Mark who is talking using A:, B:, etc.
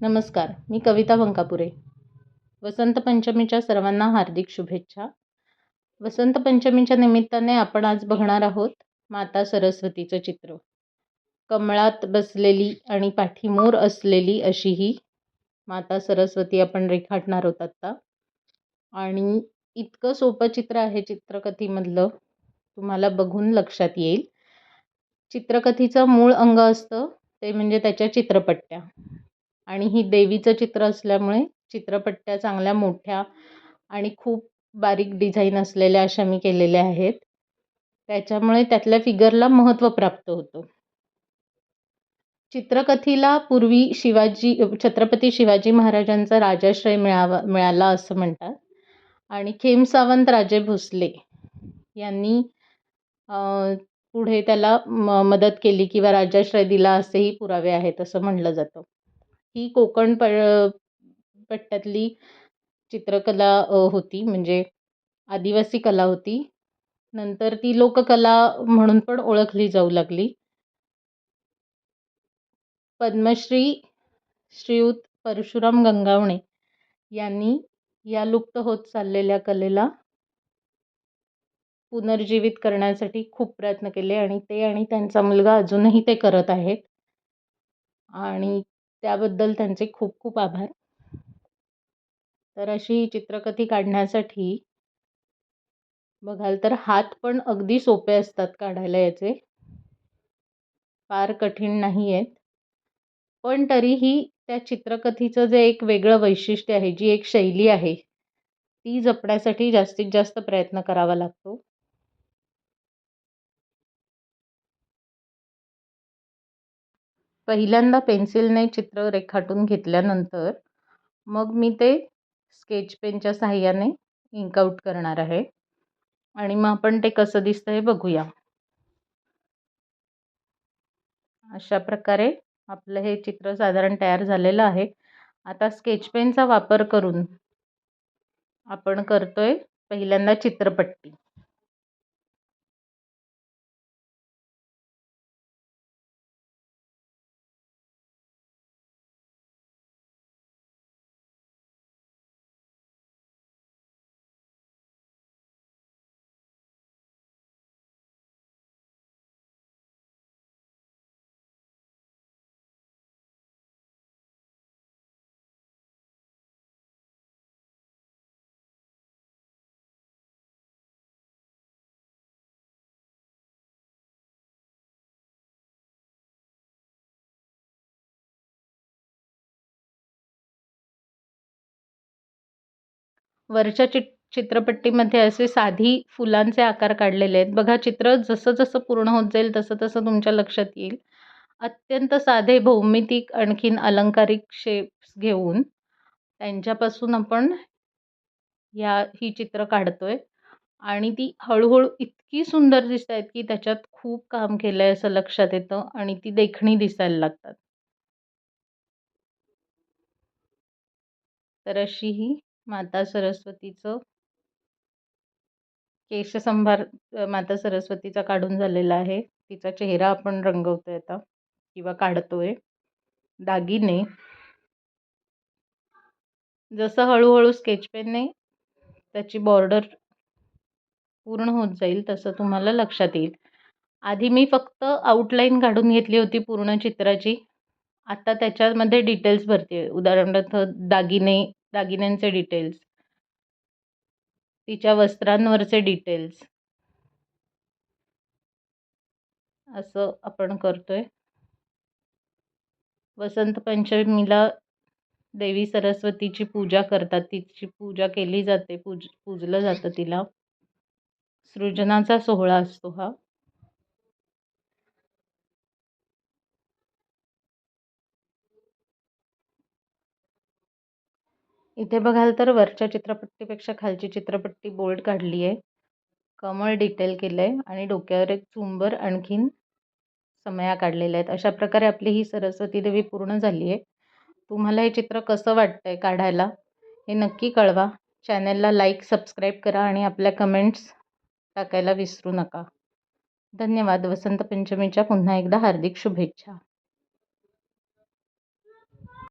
A: नमस्कार मी कविता बंकापुरे वसंत पंचमीच्या सर्वांना हार्दिक शुभेच्छा. वसंत पंचमीच्या निमित्ताने आपण आज बघणार आहोत माता सरस्वतीचं चित्र. कमळात बसलेली आणि पाठीमोर असलेली अशी ही माता सरस्वती आपण रेखाटणार आहोत आत्ता. आणि इतकं सोपं चित्र आहे चित्रकथीमधलं तुम्हाला बघून लक्षात येईल. चित्रकथीचं मूळ अंग असतं ते म्हणजे त्याच्या चित्रपट्ट्या. आणि ही देवीचं चित्र असल्यामुळे चित्रपट्ट्या चांगल्या मोठ्या आणि खूप बारीक डिझाईन असलेल्या अशा मी केलेल्या आहेत. त्याच्यामुळे त्यातल्या फिगरला महत्त्व प्राप्त होतं. चित्रकथीला पूर्वी शिवाजी छत्रपती शिवाजी महाराजांचा राजाश्रय मिळावा मिळाला असं म्हणतात. आणि खेम सावंत राजे भोसले यांनी पुढे त्याला म मदत केली किंवा राजाश्रय दिला असेही पुरावे आहेत असं म्हणलं जातं. ही कोकण प पट्ट्यातली चित्रकला होती. म्हणजे आदिवासी कला होती. नंतर ती लोककला म्हणून पण ओळखली जाऊ लागली. पद्मश्री श्रीयुत परशुराम गंगावणे यांनी या लुप्त होत चाललेल्या कलेला पुनर्जीवित करण्यासाठी खूप प्रयत्न केले आणि ते आणि त्यांचा मुलगा अजूनही ते करत आहेत. आणि त्याबद्दल त्यांचे खूप खूप आभार. तर अशी चित्रकथी काढण्यासाठी बघाल तर हात पण अगदी सोपे असतात काढायला याचे. फार कठीण नाही आहेत पण तरीही त्या चित्रकथीचं जे एक वेगळं वैशिष्ट्य आहे जी एक शैली आहे ती जपण्यासाठी जास्तीत जास्त प्रयत्न करावा लागतो. पहिल्यांदा पेन्सिलने चित्र रेखाटून घेतल्यानंतर मग मी ते स्केच पेनच्या सहाय्याने इंकआउट करणार आहे. आणि मग आपण ते कसं दिसतं हे बघूया. अशा प्रकारे आपलं हे चित्र साधारण तयार झालेलं आहे. आता स्केच पेनचा वापर करून आपण करतोय पहिल्यांदा चित्रपट्टी. वरच्या चि चित्रपट्टीमध्ये असे साधी फुलांचे आकार काढलेले आहेत. बघा चित्र जसं जसं पूर्ण होत जाईल तसं तसं तुमच्या लक्षात येईल. अत्यंत साधे भौमितिक आणखीन अलंकारिक शेप्स घेऊन त्यांच्यापासून आपण ह्या ही चित्र काढतोय. आणि ती हळूहळू इतकी सुंदर दिसत आहेत की त्याच्यात खूप काम केलं आहे असं लक्षात येतं आणि ती देखणी दिसायला लागतात. तर अशी ही माता सरस्वतीचं. केशसंभार माता सरस्वतीचा काढून झालेला आहे. तिचा चेहरा आपण रंगवतोय आता किंवा काढतोय. दागिने. जसं हळूहळू स्केच पेनने त्याची बॉर्डर पूर्ण होत जाईल तसं तुम्हाला लक्षात येईल. आधी मी फक्त आउटलाईन काढून घेतली होती पूर्ण चित्राची. आता त्याच्यामध्ये डिटेल्स भरते उदाहरणार्थ दागिने दागिन्यांचे डिटेल्स तिच्या वस्त्रांवरचे डिटेल्स असं आपण करतोय. वसंत पंचमीला देवी सरस्वतीची पूजा करतात. तिची पूजा केली जाते. पूज पूजलं जातं तिला. सृजनाचा सोहळा असतो हा. इथे बघाल तर वरच्या चित्रपट्टीपेक्षा खालची चित्रपट्टी बोल्ड काढली आहे. कमळ डिटेल केलं आहे आणि डोक्यावर एक चुंबर आणखीन समया काढलेल्या आहेत. अशा प्रकारे आपली ही सरस्वती देवी पूर्ण झाली आहे. तुम्हाला हे चित्र कसं वाटतं आहे काढायला हे नक्की कळवा. चॅनलला लाईक सबस्क्राईब करा आणि आपल्या कमेंट्स टाकायला विसरू नका. धन्यवाद. वसंत पंचमीच्या पुन्हा एकदा हार्दिक शुभेच्छा.